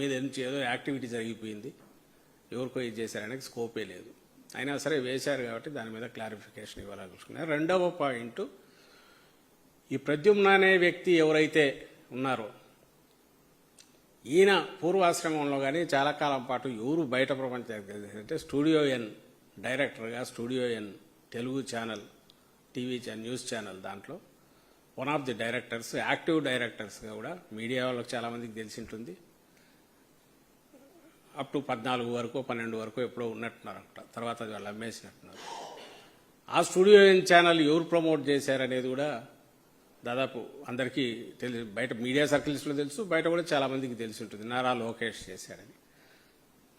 మీద నుంచి ఏదో యాక్టివిటీ జరిగిపోయింది. ఎవరికో ఇది చేశారనేది స్కోపే లేదు. అయినా సరే వేశారు కాబట్టి దాని మీద క్లారిఫికేషన్ ఇవ్వాలనుకున్నారు రెండవ పాయింట్ ఈ ప్రద్యుమ్న అనే వ్యక్తి ఎవరైతే ఉన్నారో ఈయన పూర్వాశ్రమంలో కానీ చాలా కాలం పాటు ఎవరు బయట ప్రపంచానికి అంటే స్టూడియో ఎన్ డైరెక్టర్గా studio N Telugu channel TV channel news channel దాంట్లో one of the directors active డైరెక్టర్స్గా కూడా మీడియా వాళ్ళకి చాలామందికి తెలిసి ఉంటుంది. అప్ టు పద్నాలుగు వరకు పన్నెండు వరకు ఎప్పుడో ఉన్నట్టున్నారు అక్కడ తర్వాత అది వాళ్ళు అమ్మేసినట్టున్నారు. ఆ స్టూడియో ఎన్ ఛానల్ ఎవరు ప్రమోట్ చేశారనేది కూడా దాదాపు అందరికీ తెలి బయట మీడియా సర్కిల్స్లో తెలుసు బయట కూడా చాలామందికి తెలిసి ఉంటుంది. నారా లోకేష్ చేశారని.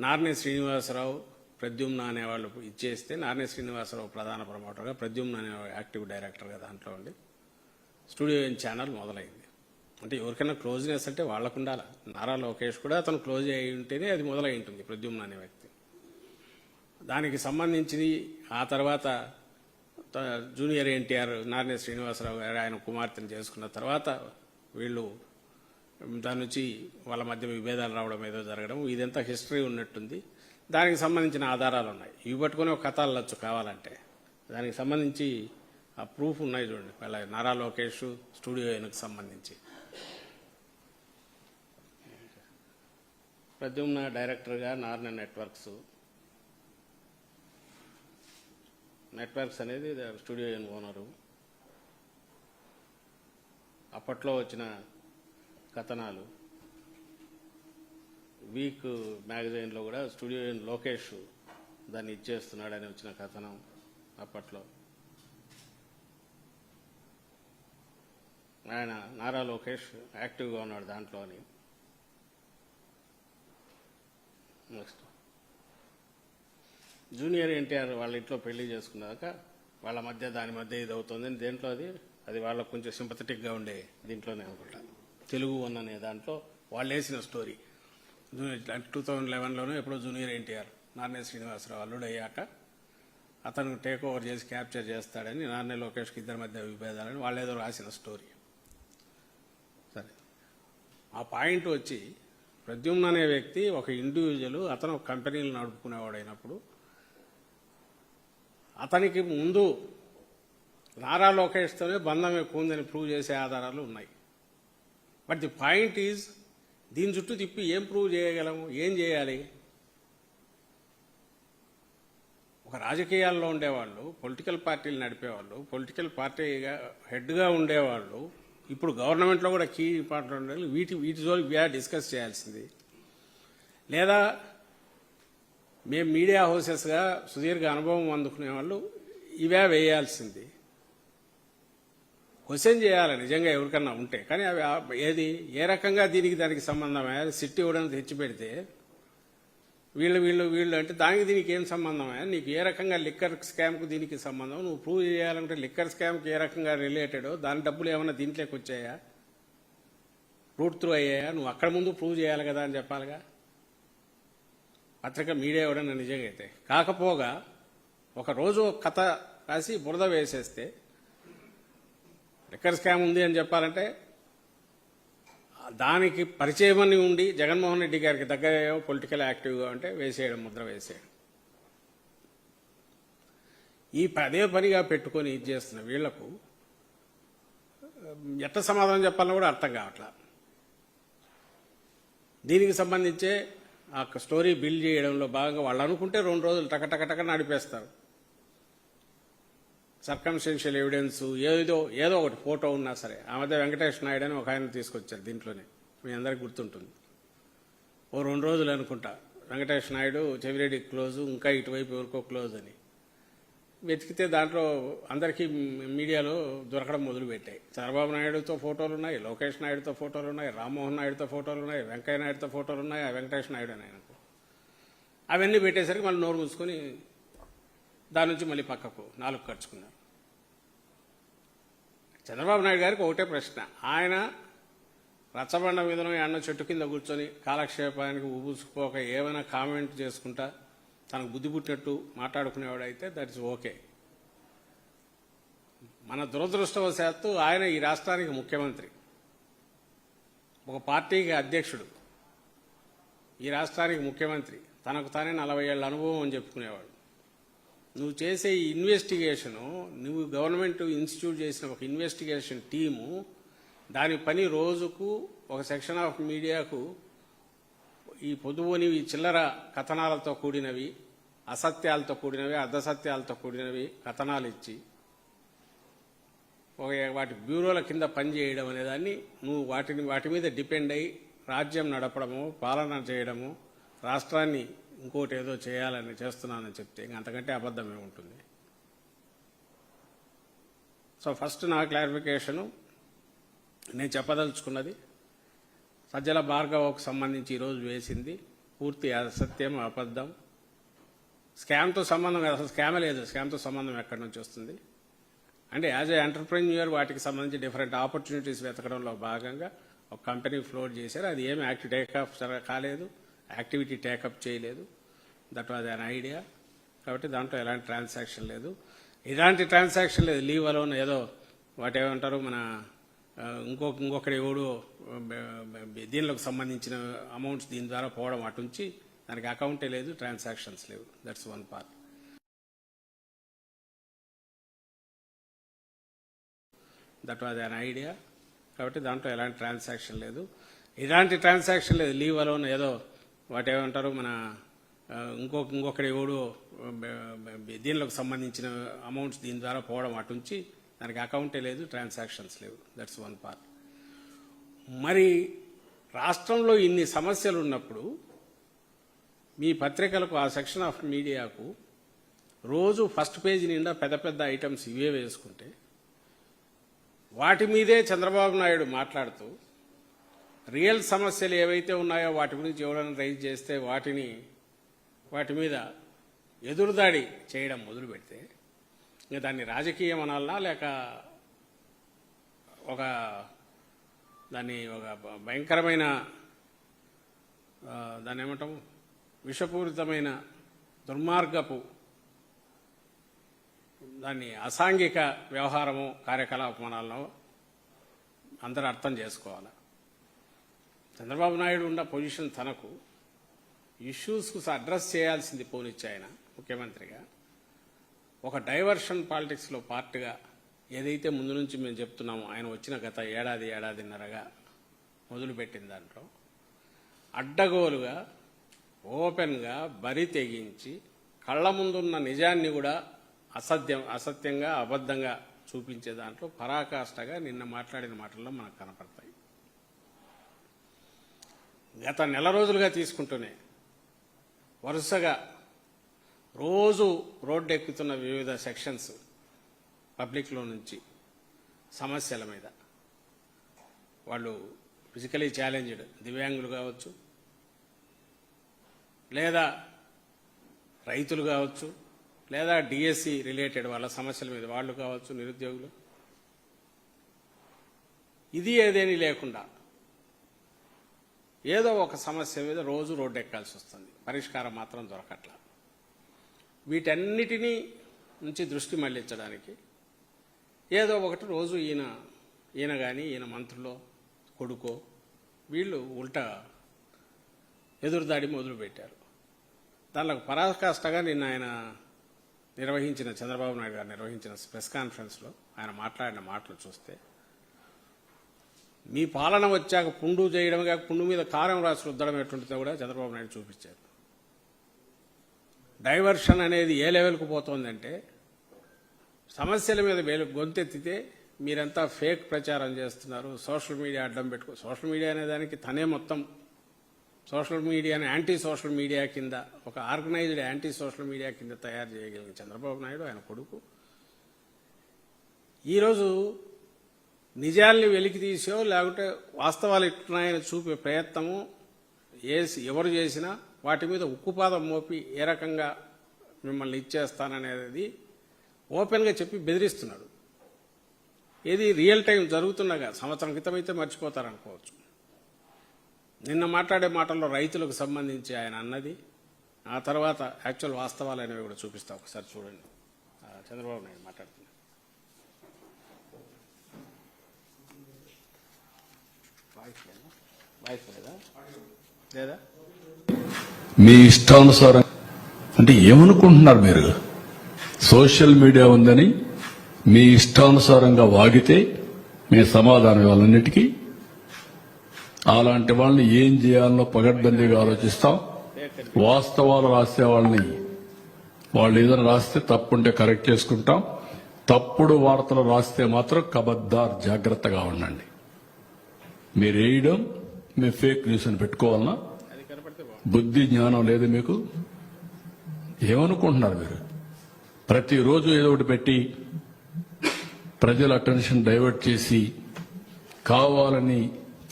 నారనే శ్రీనివాసరావు ప్రద్యుమ్న అనేవాళ్ళు ఇచ్చేస్తే నారనే శ్రీనివాసరావు ప్రధాన ప్రమోటర్గా ప్రద్యుమ్న అనే యాక్టివ్ డైరెక్టర్గా దాంట్లో ఉండి స్టూడియో ఛానల్ మొదలైంది. అంటే ఎవరికైనా క్లోజ్నెస్ అంటే వాళ్ళకు ఉండాలి నారా లోకేష్ కూడా అతను క్లోజ్ అయి ఉంటేనే అది మొదలై ఉంటుంది ప్రద్యుమ్న అనే వ్యక్తి. దానికి సంబంధించింది ఆ తర్వాత త- జూనియర్ ఎన్టీఆర్ నారాయణ శ్రీనివాసరావు గారు ఆయన కుమార్తెను చేసుకున్న తర్వాత వీళ్ళు దాని నుంచి వాళ్ళ మధ్య విభేదాలు రావడం ఏదో జరగడం ఇదంతా హిస్టరీ ఉన్నట్టుంది. దానికి సంబంధించిన ఆధారాలు ఉన్నాయి. ఇవి పట్టుకొని ఒక కథ అల్లొచ్చు కావాలంటే. దానికి సంబంధించి ఆ ప్రూఫ్ ఉన్నాయి చూడండి. వాళ్ళ నారా లోకేష్ స్టూడియో ఆయనకు సంబంధించి. ప్రద్యుమ్న డైరెక్టర్గా నార్న నెట్వర్క్స్. నెట్వర్క్స్ అనేది స్టూడియో ఓనరు. అప్పట్లో వచ్చిన కథనాలు. వీక్ మ్యాగజైన్లో కూడా స్టూడియో లోకేష్ దాన్ని ఇచ్చేస్తున్నాడని వచ్చిన కథనం అప్పట్లో. ఆయన నారా లోకేష్ యాక్టివ్గా ఉన్నాడు దాంట్లో అని నెక్స్ట్ జూనియర్ ఎన్టీఆర్ వాళ్ళ ఇంట్లో పెళ్ళి చేసుకున్నాక వాళ్ళ మధ్య దాని మధ్య ఇది అవుతుంది దేంట్లో అది? అది వాళ్ళకు కొంచెం సింపథెటిక్గా ఉండే దీంట్లోనే అనుకుంటా. తెలుగు వన్ అనే దాంట్లో వాళ్ళు వేసిన స్టోరీ. టూ థౌజండ్ లెవెన్లోనే ఎప్పుడో జూనియర్ ఎన్టీఆర్ నార్నే శ్రీనివాసరావు అల్లుడు అయ్యాక అతను టేక్ ఓవర్ చేసి క్యాప్చర్ చేస్తాడని నార్నే లోకేష్కి ఇద్దరి మధ్య విభేదాలని వాళ్ళు రాసిన స్టోరీ. సరే. ఆ పాయింట్ వచ్చి ప్రద్యుమ్న అనే వ్యక్తి ఒక ఇండివిజువల్ అతను కంపెనీలు నడుపుకునేవాడైనప్పుడు అతనికి ముందు నారా లోకేష్తోనే బంధం ఎక్కువ ఉందని ప్రూవ్ చేసే ఆధారాలు ఉన్నాయి. బట్ ది పాయింట్ ఈజ్ దీని చుట్టూ తిప్పి ఏం ప్రూవ్ చేయగలము? ఏం చేయాలి? ఒక రాజకీయాల్లో ఉండేవాళ్ళు పొలిటికల్ పార్టీలు నడిపేవాళ్ళు పొలిటికల్ పార్టీగా హెడ్గా ఉండేవాళ్ళు ఇప్పుడు గవర్నమెంట్లో కూడా కీ పార్టీలు ఉండాలి వీటి వీటి జోలి వీఆర్ డిస్కస్ చేయాల్సింది. లేదా మేము మీడియా హౌసెస్గా సుదీర్ఘ అనుభవం అందుకునే వాళ్ళు ఇవే వేయాల్సింది. క్వశ్చన్ చేయాలి నిజంగా ఎవరికన్నా ఉంటే. కానీ అవి ఏది ఏ రకంగా దీనికి దానికి సంబంధమే సిట్టి ఇవ్వడం తెచ్చి పెడితే వీళ్ళు వీళ్ళు వీళ్ళు అంటే దానికి దీనికి ఏం సంబంధమే నీకు ఏ రకంగా లిక్కర్ స్కామ్కు దీనికి సంబంధం? నువ్వు ప్రూవ్ చేయాలంటే లిక్కర్ స్కామ్కి ఏ రకంగా రిలేటెడ్ దాని డబ్బులు ఏమైనా దీంట్లోకి వచ్చాయా? రూట్ త్రూ అయ్యాయా? నువ్వు అక్కడ ముందు ప్రూవ్ చేయాలి కదా అని చెప్పాలిగా? పత్రిక మీడియా ఎవడన్నా నిజంగా అయితే కాకపోగా ఒక రోజు కథ రాసి బురద వేసేస్తే లిక్కర్ స్కామ్ ఉంది అని చెప్పాలంటే దానికి పరిచయమని ఉండి జగన్మోహన్ రెడ్డి గారికి దగ్గర పొలిటికల్ యాక్టివ్గా ఉంటే వేసేయడం ముద్ర వేసేయడం. ఈ పదే పనిగా పెట్టుకొని ఇది చేస్తున్న వీళ్ళకు ఎట్ట సమాధానం చెప్పాలని కూడా అర్థం కావట్లా. దీనికి సంబంధించే ఆ స్టోరీ బిల్డ్ చేయడంలో భాగంగా వాళ్ళు అనుకుంటే రెండు రోజులు టక టక టక నడిపేస్తారు. సర్కంస్టెన్షియల్ ఎవిడెన్స్ ఏదో ఏదో ఒకటి ఫోటో ఉన్నా సరే. ఆ మధ్య వెంకటేష్ నాయుడు అని ఒక ఆయన తీసుకొచ్చారు దీంట్లోనే. మీ అందరికి గుర్తుంటుంది. ఓ రెండు రోజులు అనుకుంటా. వెంకటేష్ నాయుడు చెవిరెడ్డి క్లోజ్ ఇంకా ఇటువైపు ఎవరికో క్లోజ్ అని. వెతికితే దాంట్లో అందరికీ మీడియాలో దొరకడం మొదలుపెట్టాయి. చంద్రబాబు నాయుడుతో ఫోటోలు ఉన్నాయి లోకేష్ నాయుడుతో ఫోటోలు ఉన్నాయి రామ్మోహన్ నాయుడుతో ఫోటోలు ఉన్నాయి వెంకయ్య నాయుడుతో ఫోటోలు ఉన్నాయి ఆ వెంకటేష్ నాయుడు అని ఆయనకు. అవన్నీ పెట్టేసరికి మళ్ళీ నోరు మూసుకొని దాని నుంచి మళ్ళీ పక్కకు నాలుగు ఖర్చుకున్నారు చంద్రబాబు నాయుడు గారికి ఒకటే ప్రశ్న. ఆయన రచ్చబండ మీదనో అన్న చెట్టు కింద కూర్చొని కాలక్షేపానికి ఊపుసుకుపోక ఏమైనా కామెంట్ చేసుకుంటా తనకు బుద్ధి పుట్టినట్టు మాట్లాడుకునేవాడైతే దట్ ఇస్ ఓకే మన దురదృష్టవశాత్తు ఆయన ఈ రాష్ట్రానికి ముఖ్యమంత్రి. ఒక పార్టీకి అధ్యక్షుడు. ఈ రాష్ట్రానికి ముఖ్యమంత్రి. తనకు తానే నలభై ఏళ్ళ అనుభవం అని చెప్పుకునేవాడు. నువ్వు చేసే ఈ ఇన్వెస్టిగేషను నువ్వు గవర్నమెంట్ ఇన్స్టిట్యూట్ చేసిన ఒక ఇన్వెస్టిగేషన్ టీము దాని పని రోజుకు ఒక సెక్షన్ ఆఫ్ మీడియాకు ఈ పొదువునివి చిల్లర కథనాలతో కూడినవి అసత్యాలతో కూడినవి అర్ధసత్యాలతో కూడినవి కథనాలు ఇచ్చి ఒక వాటి బ్యూరోల కింద పనిచేయడం అనేదాన్ని నువ్వు వాటిని వాటి మీద డిపెండ్ అయి రాజ్యం నడపడము పాలన చేయడము రాష్ట్రాన్ని ఇంకోటి ఏదో చేయాలని చేస్తున్నానని చెప్తే ఇంక అంతకంటే అబద్ధమే ఉంటుంది సో ఫస్ట్ నా క్లారిఫికేషను నేను చెప్పదలుచుకున్నది సజ్జల భార్గవకు సంబంధించి ఈరోజు వేసింది పూర్తి అసత్యం అబద్ధం. స్కామ్తో సంబంధం కాదు అసలు స్కామే లేదు. స్కామ్తో సంబంధం ఎక్కడి నుంచి వస్తుంది? అంటే యాజ్ ఏ ఎంటర్ప్రెన్యూర్ వాటికి సంబంధించి డిఫరెంట్ ఆపర్చునిటీస్ వెతకడంలో భాగంగా ఒక కంపెనీ ఫ్లోట్ చేశారు. అది ఏమి యాక్టివ్ ఆఫ్ కాలేదు. యాక్టివిటీ టేకప్ చేయలేదు. దట్ వాజ్ అన్ ఐడియా కాబట్టి దాంట్లో ఎలాంటి ట్రాన్సాక్షన్ లేదు. ఇలాంటి ట్రాన్సాక్షన్ లేదు. లీవ్ అలోన్ ఏదో వాటి ఏమంటారు మన ఇంకొక ఇంకొకటి ఎవడు దీనిలోకి సంబంధించిన అమౌంట్స్ దీని ద్వారా పోవడం అటు నుంచి దానికి అకౌంటే లేదు ట్రాన్సాక్షన్స్ లేవు. That's one part that was an idea కాబట్టి దాంట్లో ఎలాంటి ట్రాన్సాక్షన్ లేదు. ఇలాంటి ట్రాన్సాక్షన్ లేదు. లీవ్ అలోన్ ఏదో వాటేమంటారు? మన ఇంకొక ఇంకొకటి ఎవడు దీనిలోకి సంబంధించిన అమౌంట్స్ దీని ద్వారా పోవడం అటు నుంచి దానికి అకౌంటే లేదు ట్రాన్సాక్షన్స్ లేవు. దట్స్ వన్ పార్ట్ మరి రాష్ట్రంలో ఇన్ని సమస్యలు ఉన్నప్పుడు మీ పత్రికలకు ఆ సెక్షన్ ఆఫ్ మీడియాకు రోజు ఫస్ట్ పేజీ నిండా పెద్ద పెద్ద ఐటమ్స్ ఇవే వేసుకుంటే వాటి మీదే చంద్రబాబు నాయుడు మాట్లాడుతూ రియల్ సమస్యలు ఏవైతే ఉన్నాయో వాటి గురించి ఎవరైనా రైజ్ చేస్తే వాటిని వాటి మీద ఎదురుదాడి చేయడం మొదలు పెడితే ఇంకా దాన్ని రాజకీయం అనాలనా లేక ఒక దాన్ని ఒక భ- భయంకరమైన దాన్ని ఏమంటాము విషపూరితమైన దుర్మార్గపు దాన్ని అసాంఘిక వ్యవహారము కార్యకలాపనాలను అందరూ అర్థం చేసుకోవాలి? చంద్రబాబు నాయుడు ఉన్న పొజిషన్ తనకు ఇష్యూస్కు అడ్రస్ చేయాల్సింది పోనిచ్చి ఆయన ముఖ్యమంత్రిగా. ఒక డైవర్షన్ పాలిటిక్స్లో పార్ట్గా ఏదైతే ముందు నుంచి మేము చెప్తున్నామో ఆయన వచ్చిన గత ఏడాది ఏడాదిన్నరగా మొదలుపెట్టిన దాంట్లో అడ్డగోలుగా ఓపెన్గా బరి తెగించి కళ్ళ ముందున్న నిజాన్ని కూడా అసత్యం అసత్యంగా అబద్ధంగా చూపించే దాంట్లో పరాకాష్ఠగా నిన్న మాట్లాడిన మాటల్లో మనకు కనపడతాయి. గత నెల రోజులుగా తీసుకుంటూనే వరుసగా రోజు రోడ్డు ఎక్కుతున్న వివిధ సెక్షన్స్ పబ్లిక్లో నుంచి సమస్యల మీద. వాళ్ళు ఫిజికలీ ఛాలెంజ్డ్ దివ్యాంగులు కావచ్చు లేదా రైతులు కావచ్చు లేదా డిఎస్సి రిలేటెడ్ వాళ్ళ సమస్యల మీద వాళ్ళు కావచ్చు నిరుద్యోగులు. ఇది ఏదేమీ లేకుండా ఏదో ఒక సమస్య మీద రోజు రోడ్డు ఎక్కాల్సి వస్తుంది. పరిష్కారం మాత్రం దొరకట్ల. వీటన్నిటినీ నుంచి దృష్టి మళ్ళించడానికి ఏదో ఒకటి రోజు ఈయన ఈయన కానీ ఈయన మంత్రులో కొడుకో వీళ్ళు ఉల్టా ఎదురుదాడి మొదలుపెట్టారు. దానిలో పరాకాష్ఠగా నిన్న ఆయన నిర్వహించిన చంద్రబాబు నాయుడు గారు నిర్వహించిన ప్రెస్ కాన్ఫరెన్స్లో ఆయన మాట్లాడిన మాటలు చూస్తే మీ పాలన వచ్చాక పుండు చేయడం కాక పుండు మీద కారం రాసి రుద్దడం ఎటువంటిదో కూడా చంద్రబాబు నాయుడు చూపించారు. డైవర్షన్ అనేది ఏ లెవెల్కు పోతోందంటే సమస్యల మీద వేలు గొంతెత్తితే మీరంతా ఫేక్ ప్రచారం చేస్తున్నారు సోషల్ మీడియా అడ్డం పెట్టుకో సోషల్ మీడియా అనే దానికి తనే మొత్తం. సోషల్ మీడియాని యాంటీ సోషల్ మీడియా కింద ఒక ఆర్గనైజ్డ్ యాంటీ సోషల్ మీడియా కింద తయారు చేయగలిగిన చంద్రబాబు నాయుడు ఆయన కొడుకు. ఈరోజు నిజాల్ని వెలికి తీసో లేకుంటే వాస్తవాలు ఇట్టున్నాయని చూపే ప్రయత్నము ఏసి ఎవరు చేసినా వాటి మీద ఉక్కుపాదం మోపి ఏ రకంగా మిమ్మల్ని ఇచ్చేస్తాననేది ఓపెన్గా చెప్పి బెదిరిస్తున్నాడు. ఏది రియల్ టైం జరుగుతుండగా సంవత్సరం క్రితం అయితే మర్చిపోతారనుకోవచ్చు. నిన్న మాట్లాడే మాటల్లో రైతులకు సంబంధించి ఆయన అన్నది. ఆ తర్వాత యాక్చువల్ వాస్తవాలు అనేవి కూడా చూపిస్తా ఒకసారి చూడండి. చంద్రబాబు నాయుడు మాట్లాడుతున్నారు. లేదా? మీ ఇష్టానుసారం. అంటే ఏమనుకుంటున్నారు మీరు? సోషల్ మీడియా ఉందని మీ ఇష్టానుసారంగా వాగితే మీ సమాధానం ఇవ్వాలన్నిటికీ. అలాంటి వాళ్ళని ఏం చేయాలనో పగడ్బందీగా ఆలోచిస్తాం. వాస్తవాలు రాసే వాళ్ళని వాళ్ళు ఏదైనా రాస్తే తప్పుంటే కరెక్ట్ చేసుకుంటాం. తప్పుడు వార్తలు రాస్తే మాత్రం కబద్దార్ జాగ్రత్తగా ఉండండి. మీరు వేయడం మేము ఫేక్ న్యూస్ అని పెట్టుకోవాలన్నా బుద్ధి జ్ఞానం లేదు మీకు? ఏమనుకుంటున్నారు మీరు? ప్రతిరోజు ఏదో ఒకటి పెట్టి ప్రజల అటెన్షన్ డైవర్ట్ చేసి కావాలని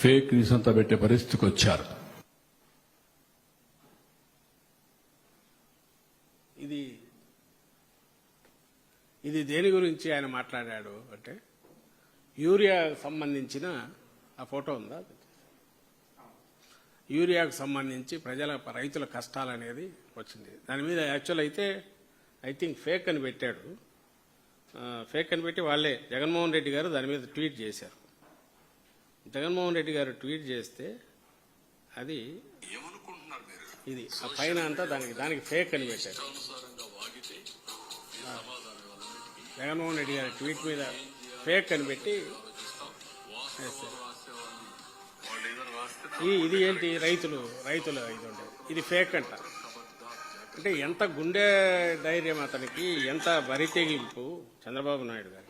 ఫేక్ న్యూస్ అంతా పెట్టే పరిస్థితికి వచ్చారు. ఇది ఇది దేని గురించి ఆయన మాట్లాడాడు అంటే యూరియా సంబంధించిన ఆ ఫోటో ఉందా? యూరియాకు సంబంధించి ప్రజల రైతుల కష్టాలు అనేది వచ్చింది. దాని మీద యాక్చువల్ అయితే ఐ థింక్ ఫేక్ అని పెట్టాడు. ఫేక్ అని పెట్టి వాళ్ళే జగన్మోహన్ రెడ్డి గారు దాని మీద ట్వీట్ చేశారు. జగన్మోహన్ రెడ్డి గారు ట్వీట్ చేస్తే అది ఇది ఆ పైన అంతా దానికి దానికి ఫేక్ అని పెట్టారు. జగన్మోహన్ రెడ్డి గారి ట్వీట్ మీద ఫేక్ అని పెట్టి. ఈ ఇది ఏంటి? రైతులు రైతులు ఇది ఇది ఫేక్ అంట. అంటే ఎంత గుండె ధైర్యం అతనికి ఎంత బరి తెగింపు చంద్రబాబు నాయుడు గారికి.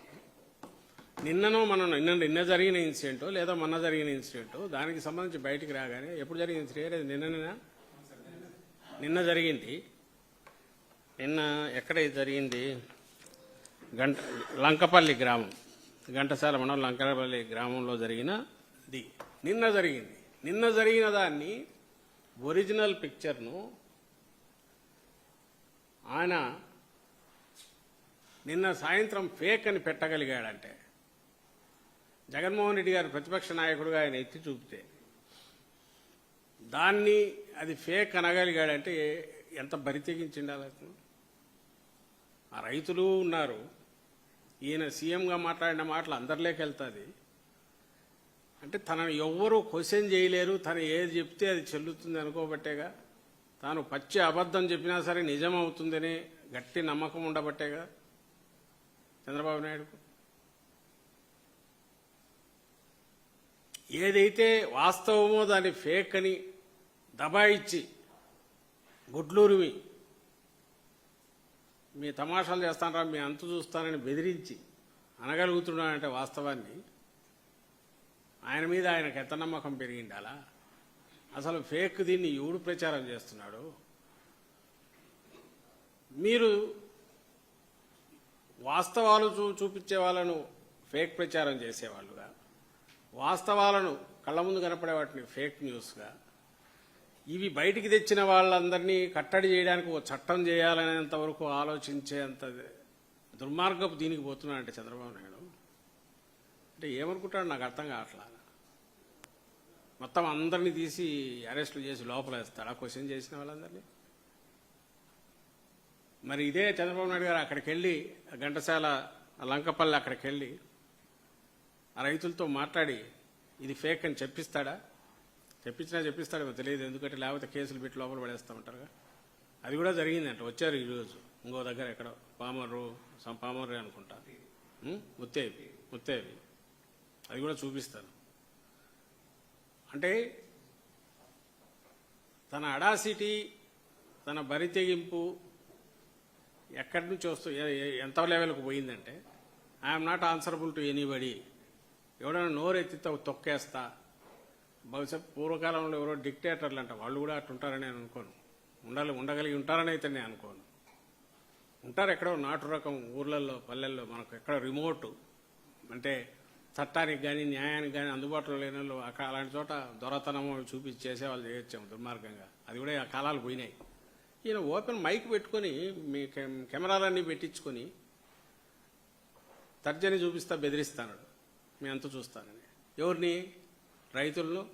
నిన్ననో మనం నిన్న నిన్న జరిగిన ఇన్సిడెంట్ లేదా మొన్న జరిగిన ఇన్సిడెంట్ దానికి సంబంధించి బయటికి రాగానే ఎప్పుడు జరిగిన ఇన్సిడెంట్ నిన్ననేనా నిన్న జరిగింది. నిన్న ఎక్కడ ఇది జరిగింది? గంట లంకపల్లి గ్రామం. ఘంటసాల మనం లంకపల్లి గ్రామంలో జరిగిన ది. నిన్న జరిగింది. నిన్న జరిగిన దాన్ని ఒరిజినల్ పిక్చర్ను ఆయన నిన్న సాయంత్రం ఫేక్ అని పెట్టగలిగాడంటే జగన్మోహన్ రెడ్డి గారు ప్రతిపక్ష నాయకుడుగా ఆయన ఎత్తి చూపితే దాన్ని అది ఫేక్ అనగలిగాడంటే ఎంత బరితెగించిండాలి ఆ రైతులు ఉన్నారు. ఈయన సీఎంగా మాట్లాడిన మాటలు అందరిలోకి వెళ్తుంది. అంటే తనను ఎవ్వరూ క్వశ్చన్ చేయలేరు తను ఏది చెప్తే అది చెల్లుతుంది అనుకోబట్టేగా. తాను పచ్చి అబద్ధం చెప్పినా సరే నిజం అవుతుందని గట్టి నమ్మకం ఉండబట్టేగా చంద్రబాబు నాయుడుకు. ఏదైతే వాస్తవమో దాన్ని ఫేక్ అని దబాయిచ్చి గుడ్లూరిమి మీ తమాషాలు చేస్తానరా మీ అంతు చూస్తానని బెదిరించి అనగలుగుతున్నాడంటే వాస్తవాన్ని ఆయన మీద ఆయనకు ఎంత నమ్మకం పెరిగిండాలా? అసలు ఫేక్ దీన్ని ఎవడు ప్రచారం చేస్తున్నాడు? మీరు వాస్తవాలు చూ చూపించే వాళ్ళను ఫేక్ ప్రచారం చేసేవాళ్ళుగా వాస్తవాలను కళ్ళ ముందు కనపడే వాటిని ఫేక్ న్యూస్గా ఇవి బయటికి తెచ్చిన వాళ్ళందరినీ కట్టడి చేయడానికి ఒక చట్టం చేయాలనేంత వరకు ఆలోచించేంత దుర్మార్గపు దీనికి పోతున్నాడంటే చంద్రబాబు నాయుడు. అంటే ఏమనుకుంటాడు నాకు అర్థం కావట్లా. మొత్తం అందరినీ తీసి అరెస్టులు చేసి లోపల వేస్తాడా క్వశ్చన్ చేసిన వాళ్ళందరినీ. మరి ఇదే చంద్రబాబు నాయుడు గారు అక్కడికి వెళ్ళి ఆ ఘంటసాల ఆ లంకపల్లి అక్కడికి వెళ్ళి ఆ రైతులతో మాట్లాడి ఇది ఫేక్ అని చెప్పిస్తాడా? చెప్పించినా చెప్పిస్తాడేమో తెలియదు. ఎందుకంటే లేకపోతే కేసులు పెట్టి లోపల పడేస్తూ ఉంటారుగా. అది కూడా జరిగిందంట. వచ్చారు ఈరోజు. ఇంకో దగ్గర ఎక్కడో పామర్రు పామర్రు అనుకుంటా. ముత్తేవి ముత్తేవి అది కూడా చూపిస్తాను. అంటే తన అడాసిటీ తన బరి తెగింపు ఎక్కడి నుంచి వస్తూ ఎంత లెవెల్కి పోయిందంటే I'm not answerable to anybody. ఎవడైనా నోరెత్తి తొక్కేస్తా. బహుశా పూర్వకాలంలో ఎవరో డిక్టేటర్లు అంట వాళ్ళు కూడా అట్టుంటారని నేను అనుకోను. ఉండాలి ఉండగలిగి ఉంటారని అయితే నేను అనుకోను. ఉంటారు ఎక్కడో నాటు రకం ఊర్లలో పల్లెల్లో మనకు ఎక్కడ రిమోట్ అంటే చట్టానికి కానీ న్యాయానికి కానీ అందుబాటులో లేని వాళ్ళు అక్కడ అలాంటి చోట దొరతనము చూపించి చేసేవాళ్ళు చేయొచ్చాము దుర్మార్గంగా. అది కూడా ఆ కాలాలు పోయినాయి. ఈయన ఓపెన్ మైక్ పెట్టుకొని మీ కెమెరాలన్నీ పెట్టించుకొని తర్జని చూపిస్తా బెదిరిస్తాను మీ అంత చూస్తానని. ఎవరిని? రైతులను?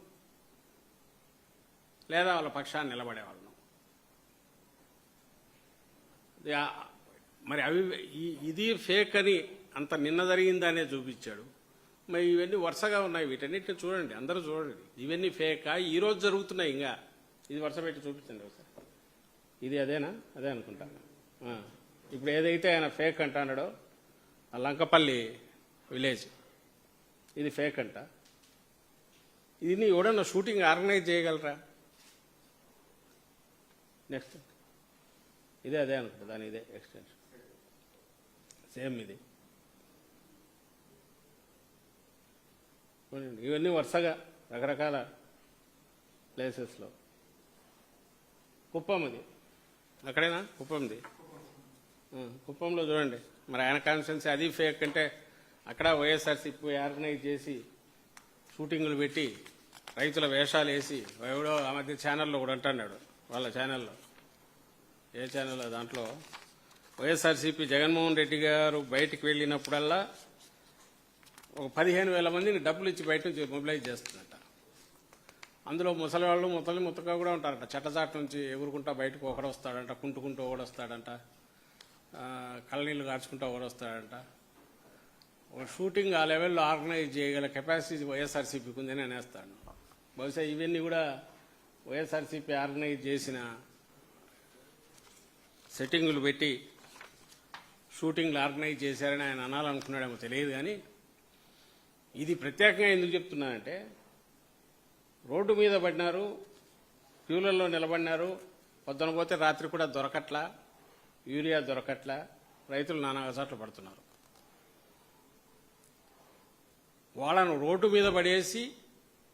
లేదా వాళ్ళ పక్షాన్ని నిలబడే వాళ్ళను మరి అవి ఇది ఫేక్ అని అంత నిన్న జరిగిందనే చూపించాడు. మరి ఇవన్నీ వరుసగా ఉన్నాయి. వీటన్నిటిని చూడండి. అందరూ చూడండి. ఇవన్నీ ఫేకా ఈ రోజు జరుగుతున్నాయి ఇంకా. ఇది వరుస పెట్టి చూపించండి ఒకసారి. ఇది అదేనా? అదే అనుకుంటాను ఇప్పుడు ఏదైతే ఆయన ఫేక్ అంటాడో ఆ లంకపల్లి విలేజ్. ఇది ఫేక్ అంట. ఇది ఎవడన్నా షూటింగ్ ఆర్గనైజ్ చేయగలరా? నెక్స్ట్ ఇదే అదే అనుకుంటా. దాని ఇదే ఎక్స్టెన్షన్ సేమ్ ఇది. ఇవన్నీ వరుసగా రకరకాల ప్లేసెస్లో కుప్పం ఇది అక్కడేనా? కుప్పంది. కుప్పంలో చూడండి. మరి ఆయన కాన్స్టెన్సీ అది ఫేక్ అంటే అక్కడ వైఎస్ఆర్సీపీ ఆర్గనైజ్ చేసి షూటింగ్లు పెట్టి రైతుల వేషాలు వేసి ఎవడో ఆ మధ్య ఛానల్లో కూడా అంటున్నాడు వాళ్ళ ఛానల్లో ఏ ఛానల్లో దాంట్లో. వైఎస్ఆర్సీపీ జగన్మోహన్ రెడ్డి గారు బయటికి వెళ్ళినప్పుడల్లా ఒక పదిహేను వేల మందిని డబ్బులు ఇచ్చి బయట నుంచి మొబిలైజ్ చేస్తుందట అందులో ముసలి వాళ్ళు ముసలి ముత్తగా కూడా ఉంటారట. చెట్టచాట నుంచి ఎగురుకుంటా బయటకు ఒకడు వస్తాడంట కుంటుకుంటూ ఒకడు వస్తాడంట. కళ్ళనీళ్ళు కార్చుకుంటూ ఒకడు వస్తాడంట. ఒక షూటింగ్ ఆ లెవెల్లో ఆర్గనైజ్ చేయగల కెపాసిటీ వైఎస్ఆర్సీపీకి ఉందని వేస్తాను బహుశా ఇవన్నీ కూడా వైఎస్ఆర్సీపీ ఆర్గనైజ్ చేసిన సెట్టింగులు పెట్టి షూటింగ్లు ఆర్గనైజ్ చేశారని ఆయన అనాలనుకున్నాడేమో తెలియదు కానీ ఇది ప్రత్యేకంగా ఎందుకు చెప్తున్నానంటే రోడ్డు మీద పడినారు క్యూలలో నిలబడినారు పొద్దున పోతే రాత్రి కూడా దొరకట్లా యూరియా దొరకట్లా రైతులు నానా చోట్ల పడుతున్నారు. వాళ్ళను రోడ్డు మీద పడేసి